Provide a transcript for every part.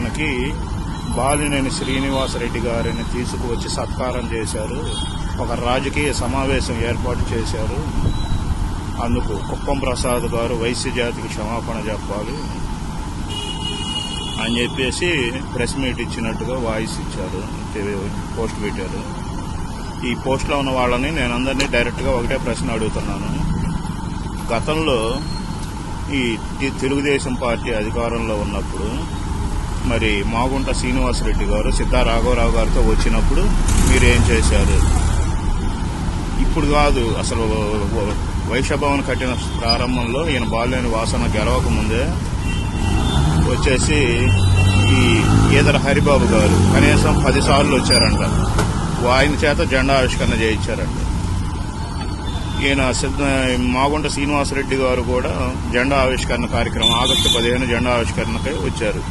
భవన్కి బాలినేని శ్రీనివాసరెడ్డి గారిని తీసుకువచ్చి సత్కారం చేశారు. ఒక రాజకీయ సమావేశం ఏర్పాటు చేశారు. అందుకు కుప్పం ప్రసాద్ గారు వైశ్య జాతికి క్షమాపణ చెప్పాలి అని చెప్పేసి ప్రెస్ మీట్ ఇచ్చినట్టుగా వాయిస్ ఇచ్చారు పోస్ట్ పెట్టారు. ఈ పోస్ట్లో ఉన్న వాళ్ళని నేను అందరినీ డైరెక్ట్గా ఒకటే ప్రశ్న అడుగుతున్నాను. గతంలో ఈ తెలుగుదేశం పార్టీ అధికారంలో ఉన్నప్పుడు మరి మాగుంట శ్రీనివాసరెడ్డి గారు సిద్ధా రాఘవరావు గారితో వచ్చినప్పుడు మీరు ఏం చేశారు? ఇప్పుడు కాదు అసలు వైశ్యభవన్ కట్టిన ప్రారంభంలో ఈయన బాలేని వాసన గెలవక ముందే వచ్చేసి ఈ ఈదర హరిబాబు గారు కనీసం పదిసార్లు వచ్చారంట. ఆయన చేత జెండా ఆవిష్కరణ చేయించారంట. ఈయన సిద్ధ మాగుంట శ్రీనివాసరెడ్డి గారు కూడా జెండా ఆవిష్కరణ కార్యక్రమం ఆగస్టు పదిహేను జెండా ఆవిష్కరణకై వచ్చారు.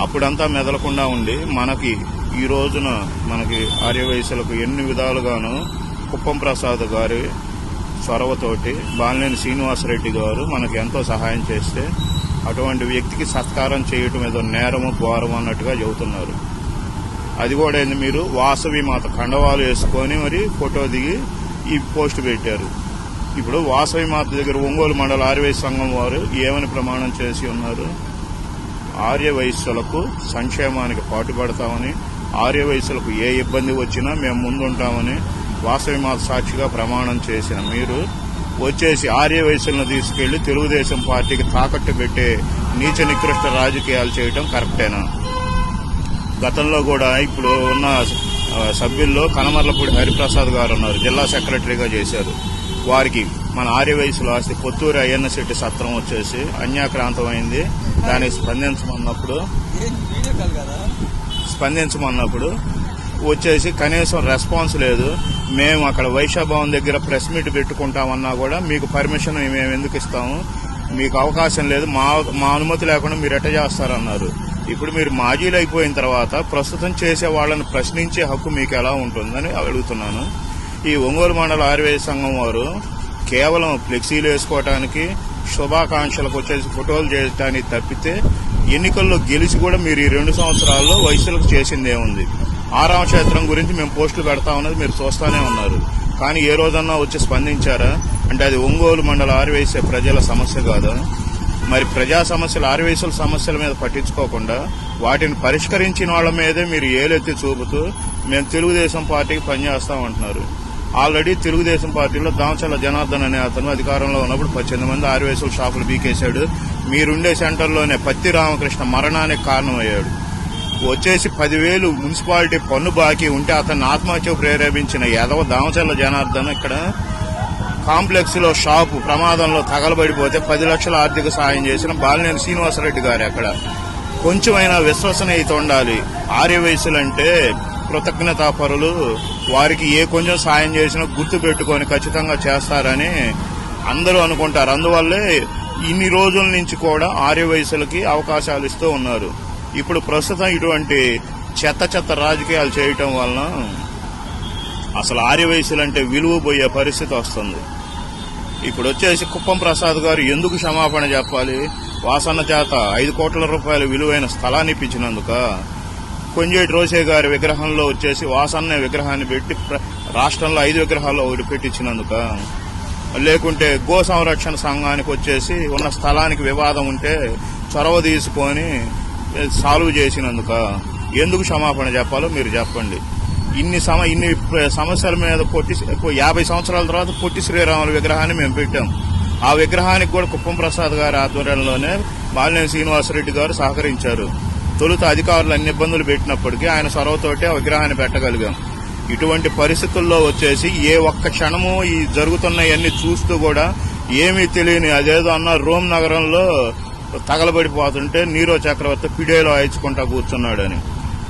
అప్పుడంతా మెదలకుండా ఉండి మనకి ఈ రోజున మనకి ఆర్యవయసులకు ఎన్ని విధాలుగాను కుప్పం ప్రసాద్ గారి చొరవతోటి బాలినేని శ్రీనివాసరెడ్డి గారు మనకి ఎంతో సహాయం చేస్తే అటువంటి వ్యక్తికి సత్కారం చేయటం ఏదో నేరము ఘోరం అన్నట్టుగా చెబుతున్నారు. అది కూడా ఏంది మీరు? వాసవి మాత కండవాలు వేసుకొని మరి ఫోటో దిగి ఈ పోస్ట్ పెట్టారు. ఇప్పుడు వాసవి మాత దగ్గర ఒంగోలు మండల ఆర్యవై సంఘం వారు ఏమని ప్రమాణం చేసి ఉన్నారు? ఆర్యవయస్సులకు సంక్షేమానికి పాటుపడతామని ఆర్యవయస్సులకు ఏ ఇబ్బంది వచ్చినా మేము ముందుంటామని వాసవి మాత సాక్షిగా ప్రమాణం చేసిన మీరు వచ్చేసి ఆర్యవయస్సులను తీసుకెళ్ళి తెలుగుదేశం పార్టీకి తాకట్టు పెట్టే నీచ నికృష్ట రాజకీయాలు చేయటం కరెక్టేనా? గతంలో కూడా ఇప్పుడు ఉన్న సభ్యుల్లో కనమర్లపూడి హరిప్రసాద్ గారు ఉన్నారు జిల్లా సెక్రటరీగా చేశారు. వారికి మన ఆర్యవయసులో ఆస్తి పొత్తూరు అయ్యన్న శెట్టి సత్రం వచ్చేసి అన్యాక్రాంతమైంది. దానికి స్పందించమన్నప్పుడు స్పందించమన్నప్పుడు వచ్చేసి కనీసం రెస్పాన్స్ లేదు. మేము అక్కడ వైశాభవన్ దగ్గర ప్రెస్ మీట్ పెట్టుకుంటామన్నా కూడా మీకు పర్మిషన్ మేము ఎందుకు ఇస్తాము? మీకు అవకాశం లేదు. మా మా అనుమతి లేకుండా మీరు ఎట్ట చేస్తారన్నారు. ఇప్పుడు మీరు మాజీలు అయిపోయిన తర్వాత ప్రస్తుతం చేసే వాళ్ళని ప్రశ్నించే హక్కు మీకు ఎలా ఉంటుందని అడుగుతున్నాను. ఈ ఒంగోలు మండల ఆయుర్వేద సంఘం వారు కేవలం ఫ్లెక్సీలు వేసుకోవటానికి శుభాకాంక్షలకు వచ్చేసి ఫోటోలు చేయటానికి తప్పితే ఎన్నికల్లో గెలిచి కూడా మీరు ఈ రెండు సంవత్సరాల్లో వయసులకు చేసిందే ఉంది ఆరామ క్షేత్రం గురించి మేము పోస్టులు పెడతా ఉన్నది మీరు చూస్తానే ఉన్నారు. కానీ ఏ రోజన్నా వచ్చి స్పందించారా? అంటే అది ఒంగోలు మండల ఆరువేసే ప్రజల సమస్య కాదా? మరి ప్రజా సమస్యలు ఆర్వేసుల సమస్యల మీద పట్టించుకోకుండా వాటిని పరిష్కరించిన వాళ్ళ మీదే మీరు ఏలెత్తి చూపుతూ మేము తెలుగుదేశం పార్టీకి పనిచేస్తామంటున్నారు. ఆల్రెడీ తెలుగుదేశం పార్టీలో దామచల్ల జనార్దన్ అనే అతను అధికారంలో ఉన్నప్పుడు పద్దెనిమిది మంది ఆర్వేసుల షాపులు బీకేశాడు. మీరుండే సెంటర్లోనే పత్తి రామకృష్ణ మరణానికి కారణమయ్యాడు. వచ్చేసి పదివేలు మున్సిపాలిటీ పన్ను బాకీ ఉంటే అతన్ని ఆత్మహత్య ప్రేరేపించిన యాదవ దామచల్ల జనార్దన్ ఇక్కడ కాంప్లెక్స్లో షాపు ప్రమాదంలో తగలబడిపోతే పది లక్షల ఆర్థిక సాయం చేసిన బాలినేని శ్రీనివాసరెడ్డి గారు అక్కడ. కొంచెమైనా విశ్వసనీయత ఉండాలి. ఆర్య అంటే కృతజ్ఞతాపరులు. వారికి ఏ కొంచెం సాయం చేసినా గుర్తు పెట్టుకొని ఖచ్చితంగా చేస్తారని అందరూ అనుకుంటారు. అందువల్లే ఇన్ని రోజుల నుంచి కూడా ఆర్య వయసులకి అవకాశాలు ఇస్తూ ఉన్నారు. ఇప్పుడు ప్రస్తుతం ఇటువంటి చెత్త చెత్త రాజకీయాలు చేయటం వలన అసలు ఆర్య వయసులంటే విలువ పోయే పరిస్థితి వస్తుంది. ఇప్పుడు వచ్చేసి కుప్పం ప్రసాద్ గారు ఎందుకు క్షమాపణ చెప్పాలి? వాసన చేత ఐదు కోట్ల రూపాయల విలువైన స్థలాన్ని ఇప్పించినందుక కొంజేటి రోసే గారి విగ్రహంలో వచ్చేసి వాసన్న విగ్రహాన్ని పెట్టి ప్ర- రాష్ట్రంలో ఐదు విగ్రహాలు ఒకటి పెట్టించినందుక. లేకుంటే గో సంరక్షణ సంఘానికి వచ్చేసి ఉన్న స్థలానికి వివాదం ఉంటే చొరవ తీసుకొని సాల్వ్ చేసినందుక. ఎందుకు క్షమాపణ చెప్పాలో మీరు చెప్పండి. ఇన్ని సమ ఇన్ని సమస్యల మీద పొట్టి యాభై సంవత్సరాల తర్వాత పొట్టి శ్రీరాముల విగ్రహాన్ని మేము పెట్టాం. ఆ విగ్రహానికి కూడా కుప్పం ప్రసాద్ గారి ఆధ్వర్యంలోనే బాలినేని శ్రీనివాసరెడ్డి గారు సహకరించారు. తొలుత అధికారులు అన్ని ఇబ్బందులు పెట్టినప్పటికీ ఆయన సొరవతోటే విగ్రహాన్ని పెట్టగలిగాం. ఇటువంటి పరిస్థితుల్లో వచ్చేసి ఏ ఒక్క క్షణము ఈ జరుగుతున్నవన్నీ చూస్తూ కూడా ఏమీ తెలియని అదేదో అన్న రోమ్ నగరంలో తగలబడిపోతుంటే నీరో చక్రవర్తి పిడేలో ఆయించుకుంటా కూర్చున్నాడని.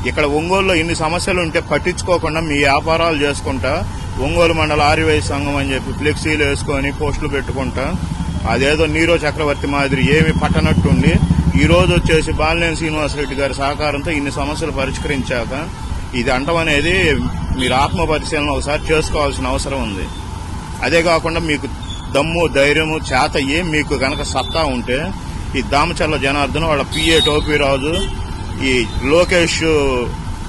ఇక్కడ ఒంగోలులో ఇన్ని సమస్యలు ఉంటే పట్టించుకోకుండా మీ వ్యాపారాలు చేసుకుంటా ఒంగోలు మండల ఆర్యవై సంఘం అని చెప్పి ఫ్లెక్సీలు వేసుకొని పోస్టులు పెట్టుకుంటా అదేదో నీరో చక్రవర్తి మాదిరి ఏమి పట్టనట్టుండి ఈ రోజు వచ్చేసి బాలినేని శ్రీనివాసరెడ్డి గారి సహకారంతో ఇన్ని సమస్యలు పరిష్కరించాక ఇది అంటం అనేది మీరు ఆత్మ పరిశీలన ఒకసారి చేసుకోవాల్సిన అవసరం ఉంది. అదే కాకుండా మీకు దమ్ము ధైర్యము చేత ఏం మీకు గనక సత్తా ఉంటే ఈ దామచర్ల జనార్దన్ వాళ్ళ పిఏ టోపీరాజు ఈ లోకేష్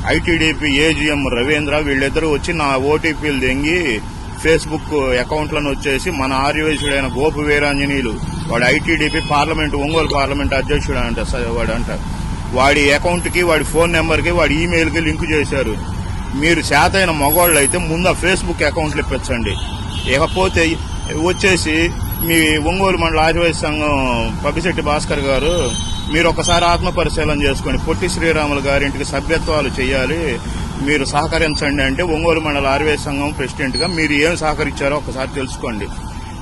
ఐటీడీపీ ఏజీఎం రవీంద్ర వీళ్ళిద్దరూ వచ్చి నా ఓటీపీలు దెంగి ఫేస్బుక్ అకౌంట్లను వచ్చేసి మన ఆర్యవేశుడైన గోపు వీరాంజనీయులు వాడు ఐటీడీపీ పార్లమెంట్ ఒంగోలు పార్లమెంట్ అధ్యక్షుడు అంట వాడు అంట వాడి అకౌంట్కి వాడి ఫోన్ నెంబర్కి వాడి ఈమెయిల్కి లింక్ చేశారు. మీరు శాతైన మగవాళ్ళు అయితే ముందు ఆ ఫేస్బుక్ అకౌంట్లు ఇప్పించండి ఇకపోతే వచ్చేసి మీ ఒంగోలు మండల ఆదివాసీ సంఘం పబ్బిశెట్టి భాస్కర్ గారు మీరు ఒకసారి ఆత్మ పరిశీలన చేసుకోండి పొట్టి శ్రీరాములు గారింటికి సభ్యత్వాలు చేయాలి. మీరు సహకరించండి అంటే ఒంగోలు మండల ఆర్వే సంఘం ప్రెసిడెంట్గా మీరు ఏం సహకరించారో ఒకసారి తెలుసుకోండి.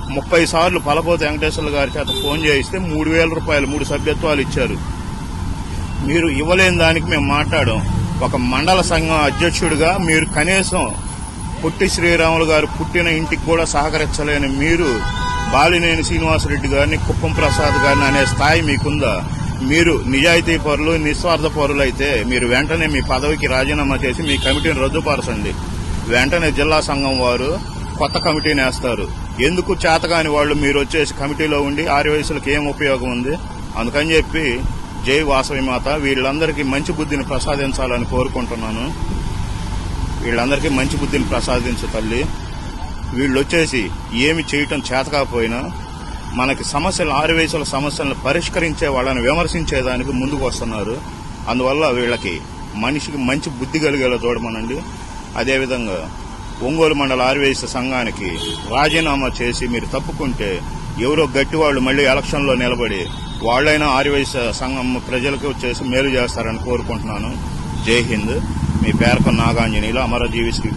ముప్పై సార్లు పలపోత వెంకటేశ్వర్లు గారి చేత ఫోన్ చేయిస్తే మూడు వేల రూపాయలు మూడు సభ్యత్వాలు ఇచ్చారు. మీరు ఇవ్వలేని దానికి మేము మాట్లాడాం ఒక మండల సంఘం అధ్యక్షుడిగా మీరు కనీసం పుట్టి శ్రీరాములు గారు పుట్టిన ఇంటికి కూడా సహకరించలేని మీరు బాలినేని శ్రీనివాసరెడ్డి గారిని కుప్పం ప్రసాద్ గారిని అనే స్థాయి మీకుందా? మీరు నిజాయితీ పరులు నిస్వార్థ పరులు అయితే మీరు వెంటనే మీ పదవికి రాజీనామా చేసి మీ కమిటీని రద్దుపరచండి. వెంటనే జిల్లా సంఘం వారు కొత్త కమిటీని వేస్తారు. ఎందుకు చేతగాని వాళ్ళు మీరు వచ్చేసి కమిటీలో ఉండి ఆరు వయసులకు ఏం ఉపయోగం ఉంది? అందుకని చెప్పి జై వాసవి మాత వీళ్ళందరికీ మంచి బుద్ధిని ప్రసాదించాలని కోరుకుంటున్నాను. వీళ్ళందరికీ మంచి బుద్ధిని ప్రసాదించు తల్లి. వీళ్ళు వచ్చేసి ఏమి చేయటం చేతకాకపోయినా మనకి సమస్యలు ఆరు సమస్యలను పరిష్కరించే వాళ్ళని విమర్శించేదానికి ముందుకు వస్తున్నారు. అందువల్ల వీళ్ళకి మనిషికి మంచి బుద్ధి కలిగేలా చూడమనండి. అదేవిధంగా ఒంగోలు మండల ఆర్వేశ సంఘానికి రాజీనామా చేసి మీరు తప్పుకుంటే ఎవరో గట్టి వాళ్ళు మళ్ళీ ఎలక్షన్లో నిలబడి వాళ్ళైనా ఆర్యవైశ్య సంఘం ప్రజలకు చేసి మేలు చేస్తారని కోరుకుంటున్నాను. జై హింద్. మీ పేరకు నాగాంజనీలు అమరజీవి శ్రీ